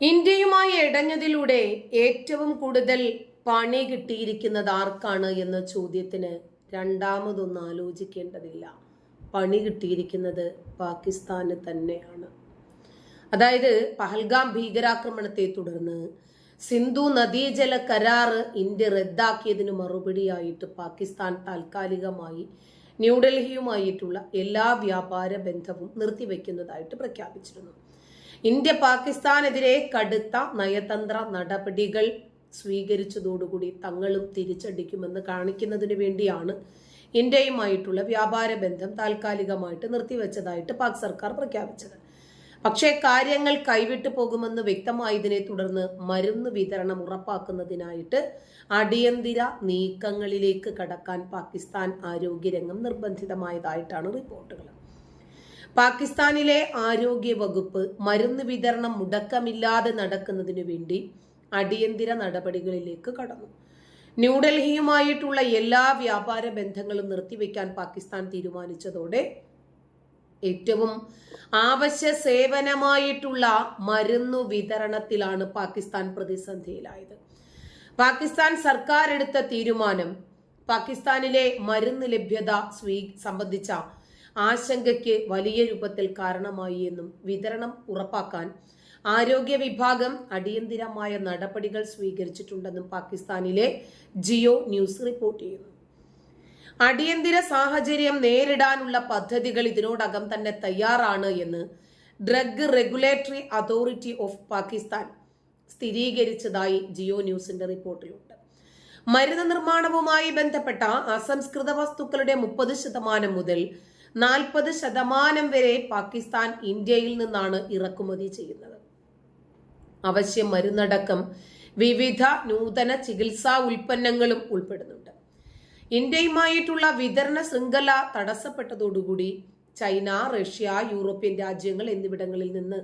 ഇന്ത്യയുമായി ഇടഞ്ഞതിലൂടെ ഏറ്റവും കൂടുതൽ പണി കിട്ടിയിരിക്കുന്നത് ആർക്കാണ് എന്ന ചോദ്യത്തിന് രണ്ടാമതൊന്നും ആലോചിക്കേണ്ടതില്ല. പണി കിട്ടിയിരിക്കുന്നത് പാകിസ്ഥാന് തന്നെയാണ്. അതായത് പഹൽഗാം ഭീകരാക്രമണത്തെ തുടർന്ന് സിന്ധു നദീജല കരാർ ഇന്ത്യ റദ്ദാക്കിയതിന് മറുപടിയായിട്ട് പാകിസ്ഥാൻ താൽക്കാലികമായി ന്യൂഡൽഹിയുമായിട്ടുള്ള എല്ലാ വ്യാപാര ബന്ധവും നിർത്തിവെക്കുന്നതായിട്ട് പ്രഖ്യാപിച്ചിരുന്നു. ഇന്ത്യ പാകിസ്ഥാനെതിരെ കടുത്ത നയതന്ത്ര നടപടികൾ സ്വീകരിച്ചതോടുകൂടി തങ്ങളും തിരിച്ചടിക്കുമെന്ന് കാണിക്കുന്നതിന് വേണ്ടിയാണ് ഇന്ത്യയുമായിട്ടുള്ള വ്യാപാര ബന്ധം താൽക്കാലികമായിട്ട് നിർത്തിവെച്ചതായിട്ട് പാക് സർക്കാർ പ്രഖ്യാപിച്ചത്. പക്ഷേ കാര്യങ്ങൾ കൈവിട്ടു പോകുമെന്ന് വ്യക്തമായതിനെ തുടർന്ന് മരുന്ന് വിതരണം ഉറപ്പാക്കുന്നതിനായിട്ട് അടിയന്തര നീക്കങ്ങളിലേക്ക് കടക്കാൻ പാകിസ്ഥാൻ ആരോഗ്യരംഗം നിർബന്ധിതമായതായിട്ടാണ് റിപ്പോർട്ടുകൾ. പാകിസ്ഥാനിലെ ആരോഗ്യ വകുപ്പ് മരുന്ന് വിതരണം മുടക്കമില്ലാതെ നടക്കുന്നതിനു വേണ്ടി അടിയന്തര നടപടികളിലേക്ക് കടന്നു. ന്യൂഡൽഹിയുമായിട്ടുള്ള എല്ലാ വ്യാപാര ബന്ധങ്ങളും നിർത്തിവെക്കാൻ പാകിസ്ഥാൻ തീരുമാനിച്ചതോടെ ഏറ്റവും ആവശ്യ സേവനമായിട്ടുള്ള മരുന്നു വിതരണത്തിലാണ് പാകിസ്ഥാൻ പ്രതിസന്ധിയിലായത്. പാകിസ്ഥാൻ സർക്കാർ എടുത്ത തീരുമാനം പാകിസ്ഥാനിലെ മരുന്ന് ലഭ്യത സ്വീ സംബന്ധിച്ച ആശങ്കയ്ക്ക് വലിയ രൂപത്തിൽ കാരണമായി എന്നും വിതരണം ഉറപ്പാക്കാൻ ആരോഗ്യ വിഭാഗം അടിയന്തിരമായ നടപടികൾ സ്വീകരിച്ചിട്ടുണ്ടെന്നും പാകിസ്ഥാനിലെ ജിയോ ന്യൂസ് റിപ്പോർട്ട് ചെയ്യുന്നു. അടിയന്തിര സാഹചര്യം നേരിടാനുള്ള പദ്ധതികൾ ഇതിനോടകം തന്നെ തയ്യാറാണ് എന്ന് drug regulatory authority of Pakistan സ്ഥിരീകരിച്ചതായി ജിയോ ന്യൂസിന്റെ റിപ്പോർട്ടിലുണ്ട്. മരുന്ന് നിർമ്മാണവുമായി ബന്ധപ്പെട്ട അസംസ്കൃത വസ്തുക്കളുടെ മുപ്പത് ശതമാനം മുതൽ നാൽപ്പത് ശതമാനം വരെ പാകിസ്ഥാൻ ഇന്ത്യയിൽ നിന്നാണ് ഇറക്കുമതി ചെയ്യുന്നത്. അവശ്യ മരുന്നടക്കം വിവിധ നൂതന ചികിത്സാ ഉൽപ്പന്നങ്ങളും ഉൾപ്പെടുന്നുണ്ട്. ഇന്ത്യയുമായിട്ടുള്ള വിതരണ ശൃംഖല തടസ്സപ്പെട്ടതോടുകൂടി ചൈന റഷ്യ യൂറോപ്യൻ രാജ്യങ്ങൾ എന്നിവിടങ്ങളിൽ നിന്ന്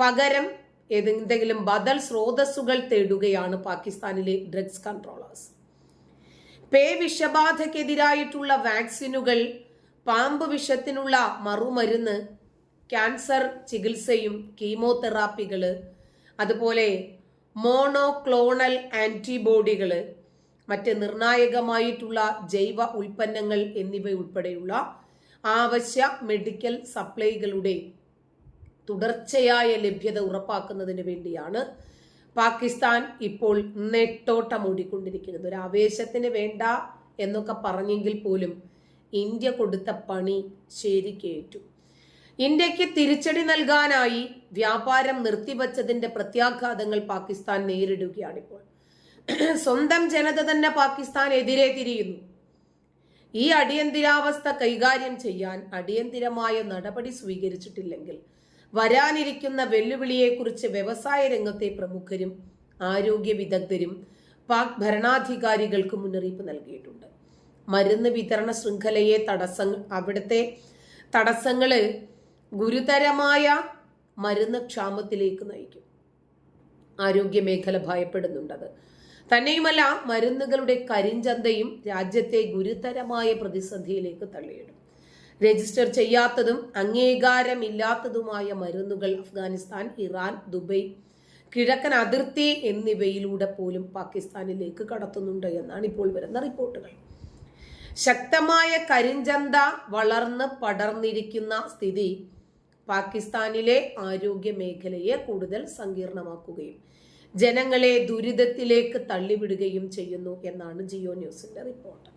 പകരം ഏതെങ്കിലും ബദൽ സ്രോതസ്സുകൾ തേടുകയാണ് പാകിസ്ഥാനിലെ ഡ്രഗ്സ് കൺട്രോളേഴ്സ്. പേ വിഷബാധക്കെതിരായിട്ടുള്ള വാക്സിനുകൾ പാമ്പ് വിഷത്തിനുള്ള മറുമരുന്ന് ക്യാൻസർ ചികിത്സയും കീമോതെറാപ്പികൾ അതുപോലെ മോണോക്ലോണൽ ആന്റിബോഡികൾ മറ്റ് നിർണായകമായിട്ടുള്ള ജൈവ ഉൽപ്പന്നങ്ങൾ എന്നിവ ഉൾപ്പെടെയുള്ള ആവശ്യ മെഡിക്കൽ സപ്ലൈകളുടെ തുടർച്ചയായ ലഭ്യത ഉറപ്പാക്കുന്നതിന് വേണ്ടിയാണ് പാകിസ്ഥാൻ ഇപ്പോൾ നെട്ടോട്ടം ഓടിക്കൊണ്ടിരിക്കുന്നത് ഒരു ആവേശത്തിന് വേണ്ട എന്നൊക്കെ പറഞ്ഞെങ്കിൽ പോലും ഇന്ത്യ കൊടുത്ത പണി ശരിക്കേറ്റു ഇന്ത്യയ്ക്ക് തിരിച്ചടി നൽകാനായി വ്യാപാരം നിർത്തിവച്ചതിന്റെ പ്രത്യാഘാതങ്ങൾ പാകിസ്ഥാൻ നേരിടുകയാണിപ്പോൾ. സ്വന്തം ജനത തന്നെ പാകിസ്ഥാൻ എതിരെ തിരിയുന്നു. ഈ അടിയന്തിരാവസ്ഥ കൈകാര്യം ചെയ്യാൻ അടിയന്തിരമായ നടപടി സ്വീകരിച്ചിട്ടില്ലെങ്കിൽ വരാനിരിക്കുന്ന വെല്ലുവിളിയെക്കുറിച്ച് വ്യവസായ രംഗത്തെ പ്രമുഖരും ആരോഗ്യ വിദഗ്ധരും പാക് ഭരണാധികാരികൾക്ക് മുന്നറിയിപ്പ് നൽകിയിട്ടുണ്ട്. മരുന്ന് വിതരണ ശൃംഖലയെ തടസ്സങ്ങൾ അവിടുത്തെ തടസ്സങ്ങൾ ഗുരുതരമായ മരുന്ന് ക്ഷാമത്തിലേക്ക് നയിക്കും. ആരോഗ്യ മേഖല ഭയപ്പെടുന്നുണ്ടത് തന്നെയുമല്ല മരുന്നുകളുടെ കരിഞ്ചന്തയും രാജ്യത്തെ ഗുരുതരമായ പ്രതിസന്ധിയിലേക്ക് തള്ളിയിടും. രജിസ്റ്റർ ചെയ്യാത്തതും അംഗീകാരമില്ലാത്തതുമായ മരുന്നുകൾ അഫ്ഗാനിസ്ഥാൻ ഇറാൻ ദുബൈ കിഴക്കൻ അതിർത്തി എന്നിവയിലൂടെ പോലും പാകിസ്ഥാനിലേക്ക് കടത്തുന്നുണ്ട് എന്നാണ് ഇപ്പോൾ വരുന്ന റിപ്പോർട്ടുകൾ. ശക്തമായ കരിഞ്ചന്ത വളർന്ന് പടർന്നിരിക്കുന്ന സ്ഥിതി പാകിസ്ഥാനിലെ ആരോഗ്യ മേഖലയെ കൂടുതൽ സങ്കീർണമാക്കുകയും ജനങ്ങളെ ദുരിതത്തിലേക്ക് തള്ളിവിടുകയും ചെയ്യുന്നു എന്നാണ് ജിയോ ന്യൂസിന്റെ റിപ്പോർട്ട്.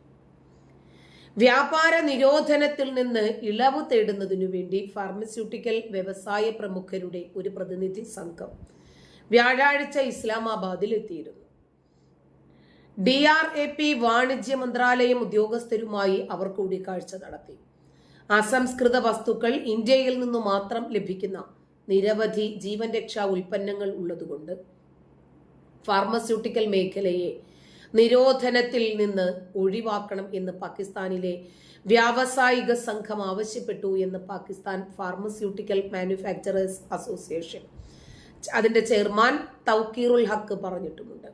വ്യാപാര നിരോധനത്തിൽ നിന്ന് ഇളവ് തേടുന്നതിനു വേണ്ടി ഫാർമസ്യൂട്ടിക്കൽ വ്യവസായ പ്രമുഖരുടെ ഒരു പ്രതിനിധി സംഘം വ്യാഴാഴ്ച ഇസ്ലാമാബാദിൽ എത്തിയിരുന്നു ഡി ആർ എ പി വാണിജ്യ മന്ത്രാലയം ഉദ്യോഗസ്ഥരുമായി അവർ കൂടിക്കാഴ്ച നടത്തി. അസംസ്കൃത വസ്തുക്കൾ ഇന്ത്യയിൽ നിന്നു മാത്രം ലഭിക്കുന്ന നിരവധി ജീവൻ രക്ഷാ ഉൽപ്പന്നങ്ങൾ ഉള്ളതുകൊണ്ട് ഫാർമസ്യൂട്ടിക്കൽ മേഖലയെ നിരോധനത്തിൽ നിന്ന് ഒഴിവാക്കണം എന്ന് പാകിസ്ഥാനിലെ വ്യാവസായിക സംഘം ആവശ്യപ്പെട്ടു എന്ന് പാകിസ്ഥാൻ ഫാർമസ്യൂട്ടിക്കൽ മാനുഫാക്ചറേഴ്സ് അസോസിയേഷൻ. അതിന്റെ ചെയർമാൻ തൗക്കീറുൽ ഹക്ക് പറഞ്ഞിട്ടുമുണ്ട്.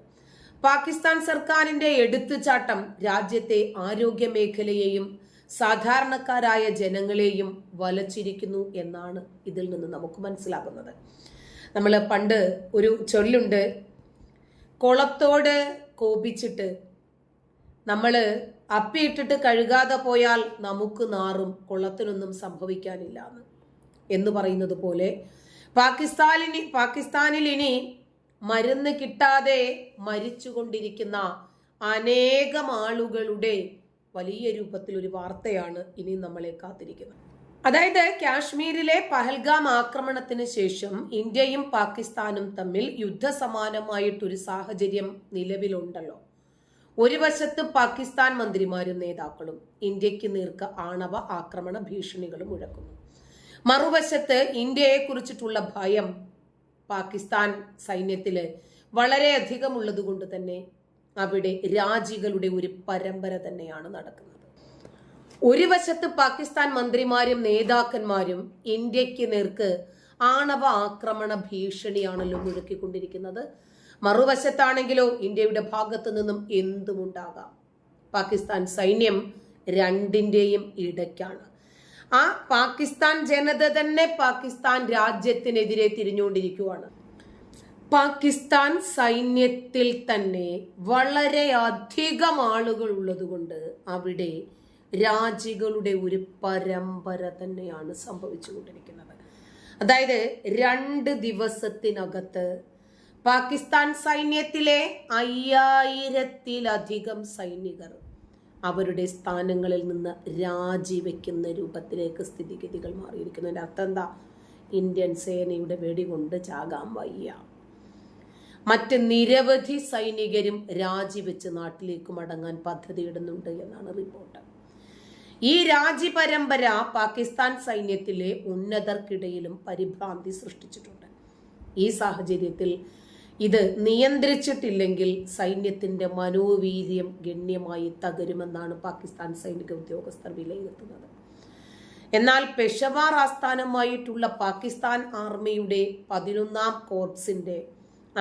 പാകിസ്ഥാൻ സർക്കാരിന്റെ എടുത്തുചാട്ടം രാജ്യത്തെ ആരോഗ്യ മേഖലയെയും സാധാരണക്കാരായ ജനങ്ങളെയും വലച്ചിരിക്കുന്നു എന്നാണ് ഇതിൽ നിന്ന് നമുക്ക് മനസ്സിലാകുന്നത്. നമ്മൾ പണ്ട് ഒരു ചൊല്ലുണ്ട് കുളത്തോട് കോപിച്ചിട്ട് നമ്മൾ അപ്പിയിട്ടിട്ട് കഴുകാതെ പോയാൽ നമുക്ക് നാറും കുളത്തിനൊന്നും സംഭവിക്കാനില്ല എന്ന് പറയുന്നത് പോലെ പാകിസ്ഥാനിന് പാകിസ്ഥാനിൽ ഇനി മരുന്ന് കിട്ടാതെ മരിച്ചുകൊണ്ടിരിക്കുന്ന അനേകം ആളുകളുടെ വലിയ രൂപത്തിൽ ഒരു വാർത്തയാണ് ഇനി നമ്മളെ കാത്തിരിക്കുന്നത്. അതായത് കാശ്മീരിലെ പഹൽഗാം ആക്രമണത്തിന് ശേഷം ഇന്ത്യയും പാകിസ്ഥാനും തമ്മിൽ യുദ്ധസമാനമായിട്ടൊരു സാഹചര്യം നിലവിലുണ്ടല്ലോ. ഒരു വശത്ത് പാകിസ്ഥാൻ മന്ത്രിമാരും നേതാക്കളും ഇന്ത്യയ്ക്ക് നേർക്ക് ആണവ ആക്രമണ ഭീഷണികളും മുഴക്കുന്നു മറുവശത്ത് ഇന്ത്യയെ കുറിച്ചിട്ടുള്ള ഭയം പാകിസ്ഥാൻ സൈന്യത്തിൽ വളരെയധികം ഉള്ളത് കൊണ്ട് തന്നെ അവിടെ രാജികളുടെ ഒരു പരമ്പര തന്നെയാണ് നടക്കുന്നത്. ഒരു വശത്ത് പാകിസ്ഥാൻ മന്ത്രിമാരും നേതാക്കന്മാരും ഇന്ത്യയ്ക്ക് നേർക്ക് ആണവ ആക്രമണ ഭീഷണിയാണല്ലോ മുഴക്കിക്കൊണ്ടിരിക്കുന്നത്. മറുവശത്താണെങ്കിലോ ഇന്ത്യയുടെ ഭാഗത്തു നിന്നും എന്തുമുണ്ടാകാം? പാകിസ്ഥാൻ സൈന്യം രണ്ടിന്റെയും ഇടയ്ക്കാണ്. ആ പാകിസ്ഥാൻ ജനത തന്നെ പാകിസ്ഥാൻ രാജ്യത്തിനെതിരെ തിരിഞ്ഞുകൊണ്ടിരിക്കുകയാണ് പാകിസ്ഥാൻ സൈന്യത്തിൽ തന്നെ വളരെ അധികം ആളുകൾ ഉള്ളതുകൊണ്ട് അവിടെ രാജികളുടെ ഒരു പരമ്പര തന്നെയാണ് സംഭവിച്ചുകൊണ്ടിരിക്കുന്നത്. അതായത് രണ്ട് ദിവസത്തിനകത്ത് പാകിസ്ഥാൻ സൈന്യത്തിലെ അയ്യായിരത്തിലധികം സൈനികർ അവരുടെ സ്ഥാനങ്ങളിൽ നിന്ന് രാജിവെക്കുന്ന രൂപത്തിലേക്ക് സ്ഥിതിഗതികൾ മാറിയിരിക്കുന്നു എന്റെ അർത്ഥം എന്താ ഇന്ത്യൻ സേനയുടെ വെടികൊണ്ട് ചാകാൻ വയ്യ. മറ്റ് നിരവധി സൈനികരും രാജിവെച്ച് നാട്ടിലേക്ക് മടങ്ങാൻ പദ്ധതിയിടുന്നുണ്ട് എന്നാണ് റിപ്പോർട്ട്. ഈ രാജി പരമ്പര പാകിസ്ഥാൻ സൈന്യത്തിലെ ഉന്നതർക്കിടയിലും പരിഭ്രാന്തി സൃഷ്ടിച്ചിട്ടുണ്ട്. ഈ സാഹചര്യത്തിൽ ഇത് നിയന്ത്രിച്ചിട്ടില്ലെങ്കിൽ സൈന്യത്തിന്റെ മനോവീര്യം ഗണ്യമായി തകരുമെന്നാണ് പാകിസ്ഥാൻ സൈനിക ഉദ്യോഗസ്ഥർ വിലയിരുത്തുന്നത്. എന്നാൽ പെഷവാർ ആസ്ഥാനമായിട്ടുള്ള പാകിസ്ഥാൻ ആർമിയുടെ പതിനൊന്നാം കോർപ്സിന്റെ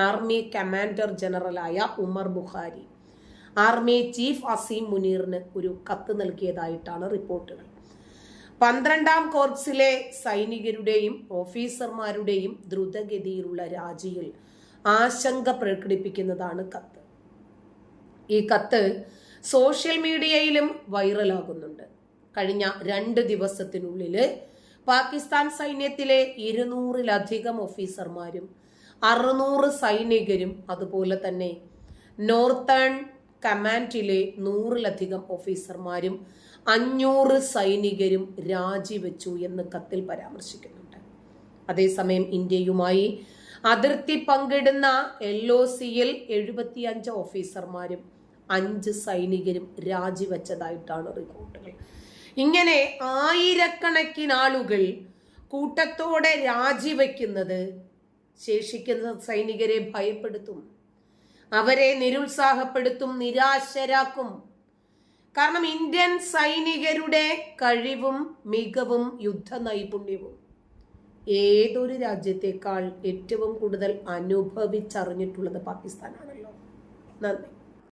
ആർമി കമാൻഡർ ജനറലായ ഉമർ ബുഖാരി ആർമി ചീഫ് അസീം മുനീറിന് ഒരു കത്ത് നൽകിയതായിട്ടാണ് റിപ്പോർട്ടുകൾ. പന്ത്രണ്ടാം കോർപ്സിലെ സൈനികരുടെയും ഓഫീസർമാരുടെയും ദ്രുതഗതിയിലുള്ള രാജിയിൽ ആശങ്ക പ്രകടിപ്പിക്കുന്നതാണ് കത്ത്. ഈ കത്ത് സോഷ്യൽ മീഡിയയിലും വൈറലാകുന്നുണ്ട്. കഴിഞ്ഞ രണ്ട് ദിവസത്തിനുള്ളിൽ പാകിസ്ഥാൻ സൈന്യത്തിലെ ഇരുന്നൂറിലധികം ഓഫീസർമാരും അറുന്നൂറ് സൈനികരും അതുപോലെ തന്നെ നോർത്തേൺ കമാൻഡിലെ നൂറിലധികം ഓഫീസർമാരും അഞ്ഞൂറ് സൈനികരും രാജിവെച്ചു എന്ന് കത്തിൽ പരാമർശിക്കുന്നുണ്ട്. അതേസമയം ഇന്ത്യയുമായി അതിർത്തി പങ്കിടുന്ന എൽ ഒ സിയിൽ എഴുപത്തിയഞ്ച് ഓഫീസർമാരും അഞ്ച് സൈനികരും രാജിവെച്ചതായിട്ടാണ് റിപ്പോർട്ടുകൾ. ഇങ്ങനെ ആയിരക്കണക്കിന് ആളുകൾ കൂട്ടത്തോടെ രാജിവെക്കുന്നത് ശേഷിക്കുന്ന സൈനികരെ ഭയപ്പെടുത്തും. അവരെ നിരുത്സാഹപ്പെടുത്തും നിരാശരാക്കും. കാരണം ഇന്ത്യൻ സൈനികരുടെ കഴിവും മികവും യുദ്ധ നൈപുണ്യവും ഏതൊരു രാജ്യത്തേക്കാൾ ഏറ്റവും കൂടുതൽ അനുഭവിച്ചറിഞ്ഞിട്ടുള്ളത് പാകിസ്ഥാനാണല്ലോ. നന്ദി.